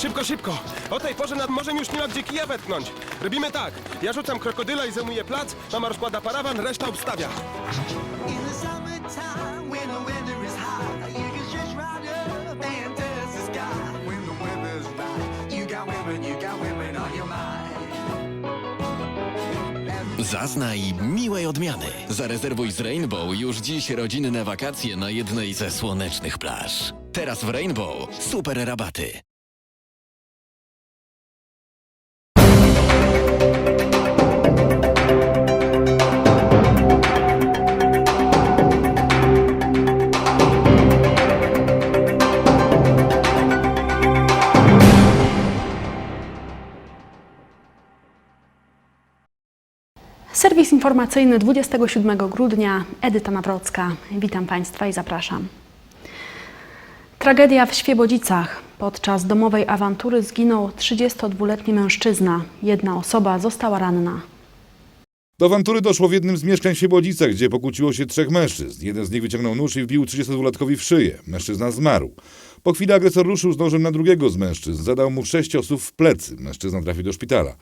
Szybko, szybko! O tej porze nad morzem już nie ma gdzie kija wetknąć. Robimy tak. Ja rzucam krokodyla i zajmuję plac, mama rozkłada parawan, reszta obstawia. Zaznaj miłej odmiany. Zarezerwuj z Rainbow już dziś rodzinne wakacje na jednej ze słonecznych plaż. Teraz w Rainbow super rabaty. Serwis informacyjny 27 grudnia, Edyta Nawrocka. Witam Państwa i zapraszam. Tragedia w Świebodzicach. Podczas domowej awantury zginął 32-letni mężczyzna. Jedna osoba została ranna. Do awantury doszło w jednym z mieszkań w Świebodzicach, gdzie pokłóciło się trzech mężczyzn. Jeden z nich wyciągnął nóż i wbił 32-latkowi w szyję. Mężczyzna zmarł. Po chwili agresor ruszył z nożem na drugiego z mężczyzn. Zadał mu sześć osób w plecy. Mężczyzna trafił do szpitala.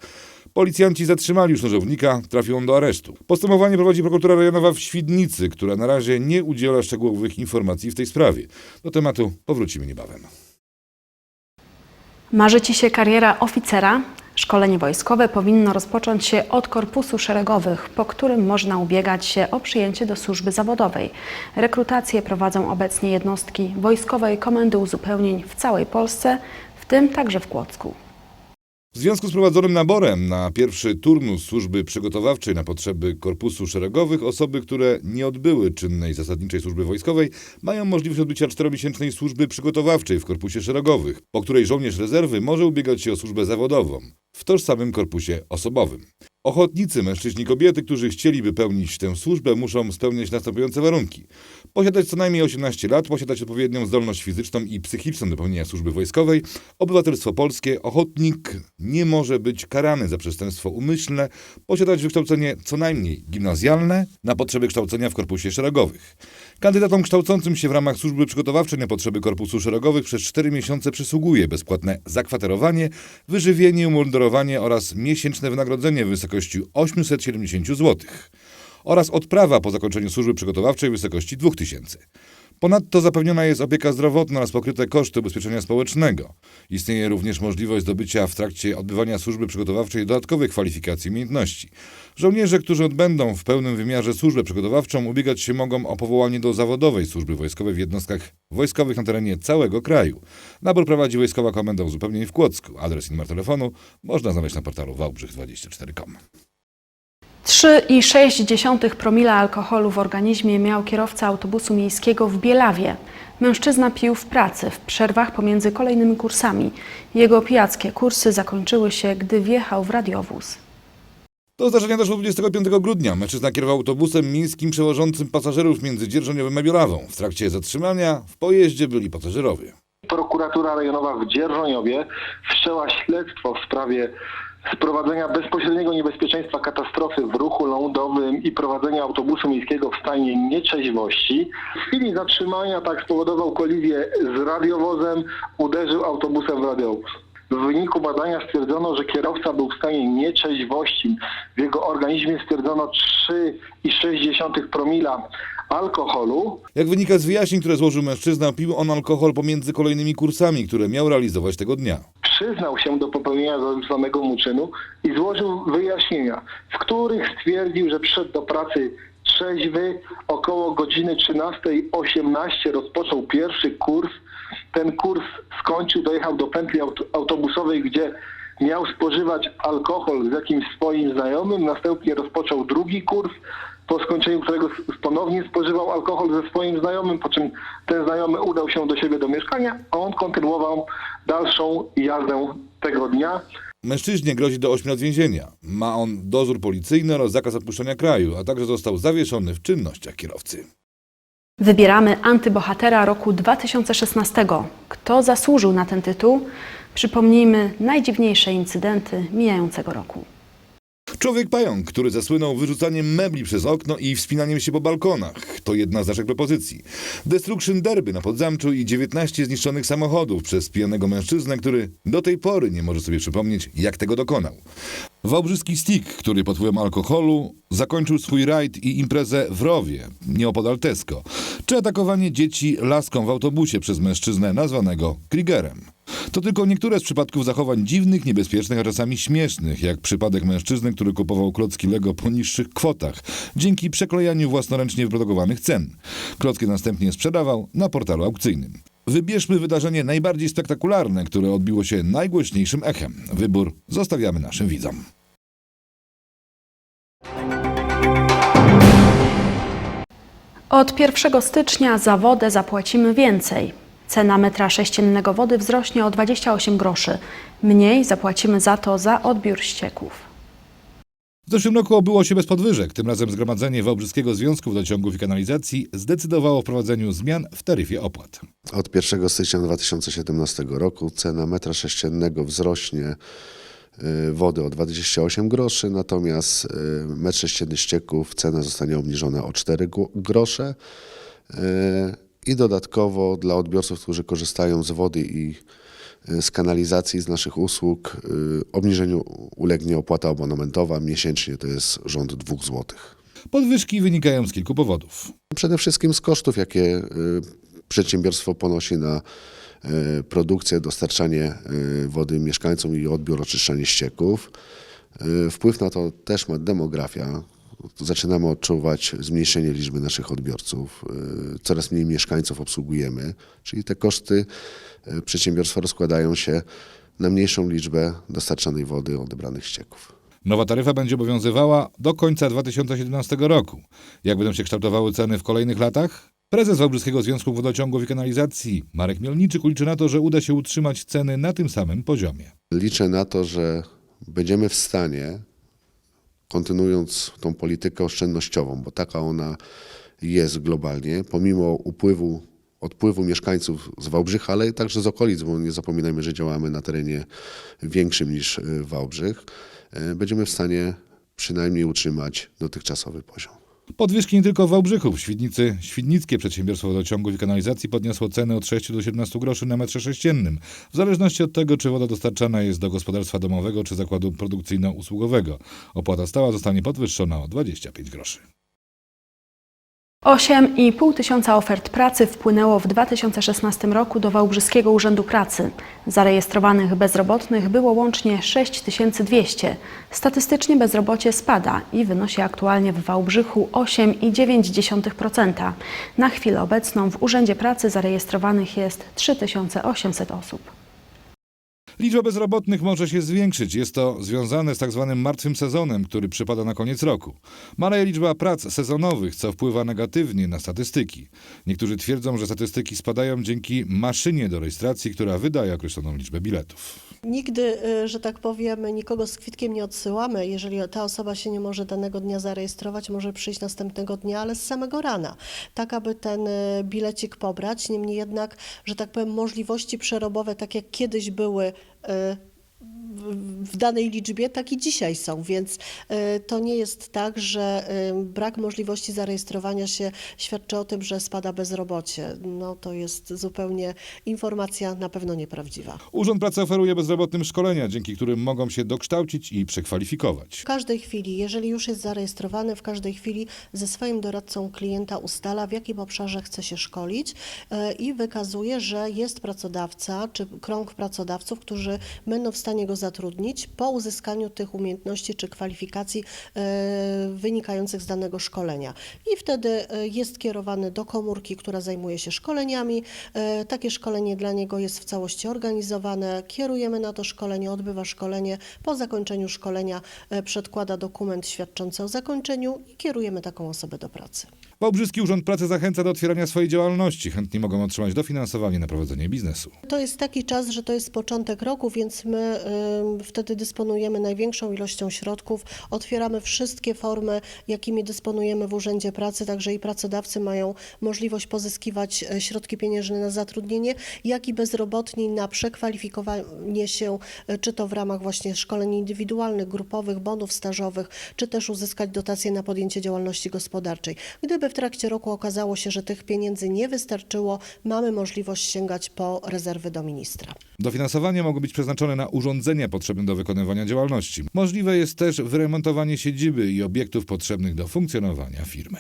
Policjanci zatrzymali już nożownika, trafił on do aresztu. Postępowanie prowadzi prokuratura rejonowa w Świdnicy, która na razie nie udziela szczegółowych informacji w tej sprawie. Do tematu powrócimy niebawem. Marzy Ci się kariera oficera? Szkolenie wojskowe powinno rozpocząć się od korpusu szeregowych, po którym można ubiegać się o przyjęcie do służby zawodowej. Rekrutację prowadzą obecnie jednostki Wojskowej Komendy Uzupełnień w całej Polsce, w tym także w Kłodzku. W związku z prowadzonym naborem na pierwszy turnus służby przygotowawczej na potrzeby korpusu szeregowych, osoby, które nie odbyły czynnej zasadniczej służby wojskowej, mają możliwość odbycia czteromiesięcznej służby przygotowawczej w korpusie szeregowych, po której żołnierz rezerwy może ubiegać się o służbę zawodową w tożsamym korpusie osobowym. Ochotnicy, mężczyźni i kobiety, którzy chcieliby pełnić tę służbę, muszą spełniać następujące warunki. Posiadać co najmniej 18 lat, posiadać odpowiednią zdolność fizyczną i psychiczną do pełnienia służby wojskowej, obywatelstwo polskie, ochotnik nie może być karany za przestępstwo umyślne, posiadać wykształcenie co najmniej gimnazjalne na potrzeby kształcenia w korpusie szeregowych. Kandydatom kształcącym się w ramach służby przygotowawczej na potrzeby korpusu szeregowych przez 4 miesiące przysługuje bezpłatne zakwaterowanie, wyżywienie, umundurowanie oraz miesięczne wynagrodzenie w wysokości 870 zł oraz odprawa po zakończeniu służby przygotowawczej w wysokości 2000. Ponadto zapewniona jest opieka zdrowotna oraz pokryte koszty ubezpieczenia społecznego. Istnieje również możliwość zdobycia w trakcie odbywania służby przygotowawczej dodatkowych kwalifikacji i umiejętności. Żołnierze, którzy odbędą w pełnym wymiarze służbę przygotowawczą, ubiegać się mogą o powołanie do zawodowej służby wojskowej w jednostkach wojskowych na terenie całego kraju. Nabór prowadzi Wojskowa Komenda Uzupełnień w Kłodzku. Adres i numer telefonu można znaleźć na portalu wałbrzych24.com. 3,6 promila alkoholu w organizmie miał kierowca autobusu miejskiego w Bielawie. Mężczyzna pił w pracy, w przerwach pomiędzy kolejnymi kursami. Jego pijackie kursy zakończyły się, gdy wjechał w radiowóz. Do zdarzenia doszło 25 grudnia. Mężczyzna kierował autobusem miejskim przewożącym pasażerów między Dzierżoniowem a Bielawą. W trakcie zatrzymania w pojeździe byli pasażerowie. Prokuratura rejonowa w Dzierżoniowie wszczęła śledztwo w sprawie sprowadzenia bezpośredniego niebezpieczeństwa katastrofy w ruchu lądowym i prowadzenia autobusu miejskiego w stanie nieczeźwości. W chwili zatrzymania tak spowodował kolizję z radiowozem, uderzył autobusem w radiowóz. W wyniku badania stwierdzono, że kierowca był w stanie nieczeźwości. W jego organizmie stwierdzono 3,6 promila alkoholu. Jak wynika z wyjaśnień, które złożył mężczyzna, pił on alkohol pomiędzy kolejnymi kursami, które miał realizować tego dnia. Przyznał się do popełnienia zarzucanego mu czynu i złożył wyjaśnienia, w których stwierdził, że przyszedł do pracy trzeźwy. Około godziny 13.18 rozpoczął pierwszy kurs. Ten kurs skończył, dojechał do pętli aut- autobusowej, gdzie miał spożywać alkohol z jakimś swoim znajomym. Następnie rozpoczął drugi kurs, po skończeniu którego ponownie spożywał alkohol ze swoim znajomym, po czym ten znajomy udał się do siebie do mieszkania, a on kontynuował dalszą jazdę tego dnia. Mężczyźnie grozi do 8 lat więzienia. Ma on dozór policyjny oraz zakaz opuszczania kraju, a także został zawieszony w czynnościach kierowcy. Wybieramy antybohatera roku 2016. Kto zasłużył na ten tytuł? Przypomnijmy najdziwniejsze incydenty mijającego roku. Człowiek pająk, który zasłynął wyrzucaniem mebli przez okno i wspinaniem się po balkonach. To jedna z naszych propozycji. Destruction Derby na Podzamczu i 19 zniszczonych samochodów przez pijanego mężczyznę, który do tej pory nie może sobie przypomnieć, jak tego dokonał. Wałbrzyski Stick, który pod wpływem alkoholu zakończył swój rajd i imprezę w Rowie, nieopodal Tesco. Czy atakowanie dzieci laską w autobusie przez mężczyznę nazwanego Kriegerem. To tylko niektóre z przypadków zachowań dziwnych, niebezpiecznych, a czasami śmiesznych, jak przypadek mężczyzny, który kupował klocki Lego po niższych kwotach, dzięki przeklejaniu własnoręcznie wyprodukowanych cen. Klocki następnie sprzedawał na portalu aukcyjnym. Wybierzmy wydarzenie najbardziej spektakularne, które odbiło się najgłośniejszym echem. Wybór zostawiamy naszym widzom. Od 1 stycznia za wodę zapłacimy więcej. Cena metra sześciennego wody wzrośnie o 28 groszy. Mniej zapłacimy za to za odbiór ścieków. W zeszłym roku obyło się bez podwyżek. Tym razem Zgromadzenie Wałbrzyskiego Związku Wodociągów i Kanalizacji zdecydowało o wprowadzeniu zmian w taryfie opłat. Od 1 stycznia 2017 roku cena metra sześciennego wzrośnie wody o 28 groszy, natomiast y, metr sześcienny ścieków cena zostanie obniżona o 4 gro- grosze y, i dodatkowo dla odbiorców, którzy korzystają z wody i y, z kanalizacji, z naszych usług, y, obniżeniu ulegnie opłata abonamentowa miesięcznie, to jest rząd 2 złotych. Podwyżki wynikają z kilku powodów. Przede wszystkim z kosztów, jakie y, przedsiębiorstwo ponosi na y, produkcję, dostarczanie y, wody mieszkańcom i odbiór, oczyszczanie ścieków. Y, Wpływ na to też ma demografia. Zaczynamy odczuwać zmniejszenie liczby naszych odbiorców. Y, Coraz mniej mieszkańców obsługujemy, czyli te koszty y, przedsiębiorstwa rozkładają się na mniejszą liczbę dostarczanej wody odebranych ścieków. Nowa taryfa będzie obowiązywała do końca 2017 roku. Jak będą się kształtowały ceny w kolejnych latach? Prezes Wałbrzyskiego Związku Wodociągów i Kanalizacji Marek Mielniczyk liczy na to, że uda się utrzymać ceny na tym samym poziomie. Liczę na to, że będziemy w stanie, kontynuując tą politykę oszczędnościową, bo taka ona jest globalnie, pomimo upływu, odpływu mieszkańców z Wałbrzycha, ale także z okolic, bo nie zapominajmy, że działamy na terenie większym niż y, Wałbrzych, y, będziemy w stanie przynajmniej utrzymać dotychczasowy poziom. Podwyżki nie tylko w Wałbrzychu. W Świdnicy Świdnickie Przedsiębiorstwo Wodociągów i Kanalizacji podniosło ceny od 6 do 17 groszy na metrze sześciennym, w zależności od tego, czy woda dostarczana jest do gospodarstwa domowego czy zakładu produkcyjno-usługowego. Opłata stała zostanie podwyższona o 25 groszy. 8,5 tysiąca ofert pracy wpłynęło w 2016 roku do Wałbrzyskiego Urzędu Pracy. Zarejestrowanych bezrobotnych było łącznie 6200. Statystycznie bezrobocie spada i wynosi aktualnie w Wałbrzychu 8,9%. Na chwilę obecną w Urzędzie Pracy zarejestrowanych jest 3800 osób. Liczba bezrobotnych może się zwiększyć. Jest to związane z tak zwanym martwym sezonem, który przypada na koniec roku. Maleje liczba prac sezonowych, co wpływa negatywnie na statystyki. Niektórzy twierdzą, że statystyki spadają dzięki maszynie do rejestracji, która wydaje określoną liczbę biletów. Nigdy, y, że tak powiem, nikogo z kwitkiem nie odsyłamy. Jeżeli ta osoba się nie może danego dnia zarejestrować, może przyjść następnego dnia, ale z samego rana, tak aby ten y, bilecik pobrać. Niemniej jednak, że tak powiem, możliwości przerobowe, tak jak kiedyś były, y, w- danej liczbie, tak i dzisiaj są, więc y, to nie jest tak, że y, brak możliwości zarejestrowania się świadczy o tym, że spada bezrobocie. No to jest zupełnie informacja na pewno nieprawdziwa. Urząd Pracy oferuje bezrobotnym szkolenia, dzięki którym mogą się dokształcić i przekwalifikować. W każdej chwili, jeżeli już jest zarejestrowany, w każdej chwili ze swoim doradcą klienta ustala, w jakim obszarze chce się szkolić e, i wykazuje, że jest pracodawca czy krąg pracodawców, którzy będą w stanie go zatrudnić po uzyskaniu tych umiejętności czy kwalifikacji e, wynikających z danego szkolenia. I wtedy e, jest kierowany do komórki, która zajmuje się szkoleniami. E, Takie szkolenie dla niego jest w całości organizowane. Kierujemy na to szkolenie, odbywa szkolenie. Po zakończeniu szkolenia przedkłada dokument świadczący o zakończeniu i kierujemy taką osobę do pracy. Wałbrzyski Urząd Pracy zachęca do otwierania swojej działalności. Chętni mogą otrzymać dofinansowanie na prowadzenie biznesu. To jest taki czas, że to jest początek roku, więc my y, wtedy dysponujemy największą ilością środków. Otwieramy wszystkie formy, jakimi dysponujemy w Urzędzie Pracy, także i pracodawcy mają możliwość pozyskiwać e, środki pieniężne na zatrudnienie, jak i bezrobotni na przekwalifikowanie się, e, czy to w ramach właśnie szkoleń indywidualnych, grupowych, bonów stażowych, czy też uzyskać dotacje na podjęcie działalności gospodarczej. Gdyby w trakcie roku okazało się, że tych pieniędzy nie wystarczyło, mamy możliwość sięgać po rezerwy do ministra. Dofinansowania mogą być przeznaczone na urządzenia potrzebne do wykonywania działalności. Możliwe jest też wyremontowanie siedziby i obiektów potrzebnych do funkcjonowania firmy.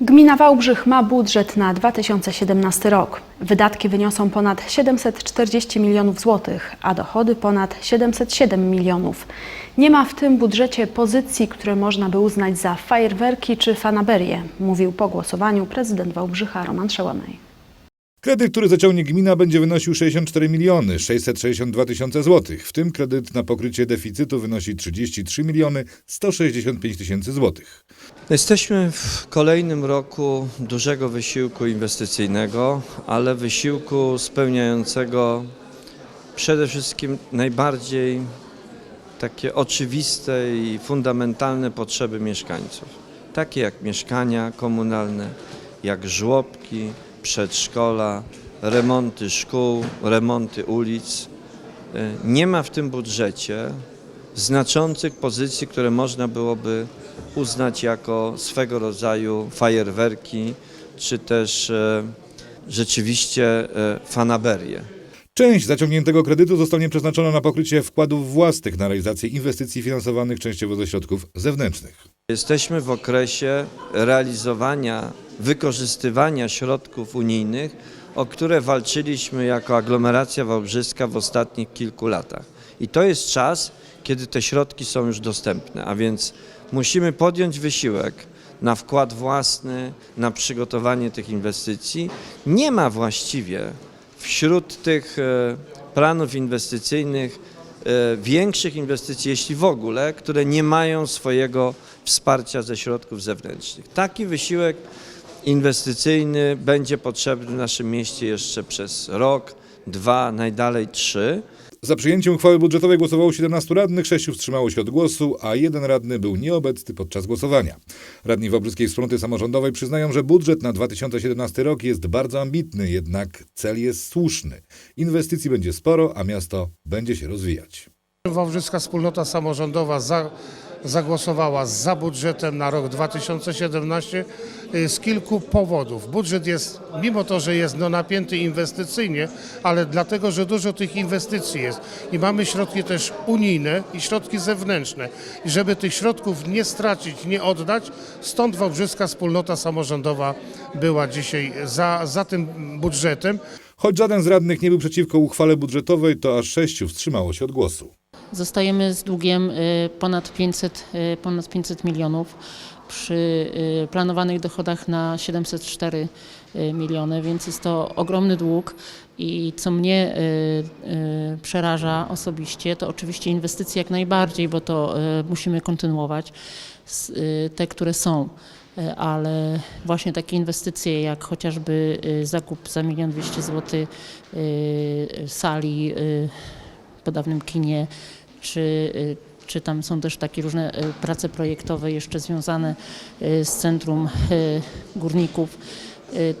Gmina Wałbrzych ma budżet na 2017 rok. Wydatki wyniosą ponad 740 milionów złotych, a dochody ponad 707 milionów. Nie ma w tym budżecie pozycji, które można by uznać za fajerwerki czy fanaberię, mówił po głosowaniu prezydent Wałbrzycha Roman Szełomej. Kredyt, który zaciągnie gmina, będzie wynosił 64 miliony 662 tysiące złotych. W tym kredyt na pokrycie deficytu wynosi 33 miliony 165 tysięcy złotych. Jesteśmy w kolejnym roku dużego wysiłku inwestycyjnego, ale wysiłku spełniającego przede wszystkim najbardziej takie oczywiste i fundamentalne potrzeby mieszkańców. Takie jak mieszkania komunalne, jak żłobki, przedszkola, remonty szkół, remonty ulic. E, Nie ma w tym budżecie znaczących pozycji, które można byłoby uznać jako swego rodzaju fajerwerki, czy też e, rzeczywiście e, fanaberię. Część zaciągniętego kredytu zostanie przeznaczona na pokrycie wkładów własnych na realizację inwestycji finansowanych częściowo ze środków zewnętrznych. Jesteśmy w okresie realizowania, wykorzystywania środków unijnych, o które walczyliśmy jako aglomeracja wałbrzyska w ostatnich kilku latach. I to jest czas, kiedy te środki są już dostępne, a więc musimy podjąć wysiłek na wkład własny, na przygotowanie tych inwestycji. Nie ma właściwie wśród tych e, planów inwestycyjnych e, większych inwestycji, jeśli w ogóle, które nie mają swojego wsparcia ze środków zewnętrznych. Taki wysiłek inwestycyjny będzie potrzebny w naszym mieście jeszcze przez rok, dwa, najdalej trzy. Za przyjęciem uchwały budżetowej głosowało 17 radnych, 6 wstrzymało się od głosu, a jeden radny był nieobecny podczas głosowania. Radni Wałbrzyskiej Wspólnoty Samorządowej przyznają, że budżet na 2017 rok jest bardzo ambitny, jednak cel jest słuszny. Inwestycji będzie sporo, a miasto będzie się rozwijać. Wałbrzyska Wspólnota Samorządowa za, zagłosowała za budżetem na rok 2017 y, z kilku powodów. Budżet jest, mimo to, że jest no, napięty inwestycyjnie, ale dlatego, że dużo tych inwestycji jest i mamy środki też unijne i środki zewnętrzne. I żeby tych środków nie stracić, nie oddać, stąd Wałbrzyska Wspólnota Samorządowa była dzisiaj za, za tym budżetem. Choć żaden z radnych nie był przeciwko uchwale budżetowej, to aż sześciu wstrzymało się od głosu. Zostajemy z długiem y, ponad 500, y, ponad 500 milionów przy y, planowanych dochodach na 704 y, miliony, więc jest to ogromny dług i co mnie przeraża osobiście, to oczywiście inwestycje jak najbardziej, bo to musimy kontynuować, te, które są. Ale właśnie takie inwestycje jak chociażby zakup za milion dwieście y, sali po dawnym kinie, czy, y, czy tam są też takie różne y, prace projektowe jeszcze związane y, z Centrum Górników.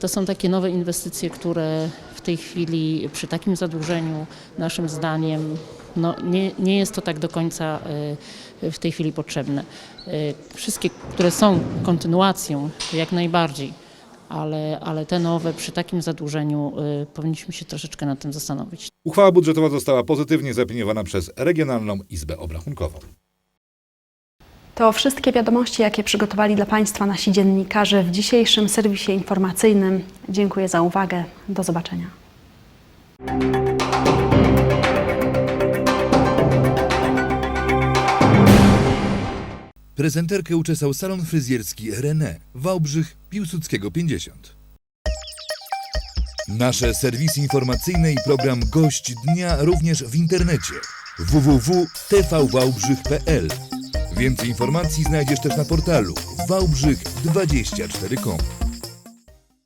To są takie nowe inwestycje, które w tej chwili przy takim zadłużeniu naszym zdaniem no, nie, nie jest to tak do końca w tej chwili potrzebne. Wszystkie, które są kontynuacją, to jak najbardziej, ale, ale te nowe przy takim zadłużeniu y, powinniśmy się troszeczkę nad tym zastanowić. Uchwała budżetowa została pozytywnie zaopiniowana przez Regionalną Izbę Obrachunkową. To wszystkie wiadomości, jakie przygotowali dla Państwa nasi dziennikarze w dzisiejszym serwisie informacyjnym. Dziękuję za uwagę. Do zobaczenia. Prezenterkę uczesał salon fryzjerski René, Wałbrzych, Piłsudskiego 50. Nasze serwisy informacyjne i program Gość Dnia również w internecie www.tvwałbrzych.pl Więcej informacji znajdziesz też na portalu wałbrzych24.com.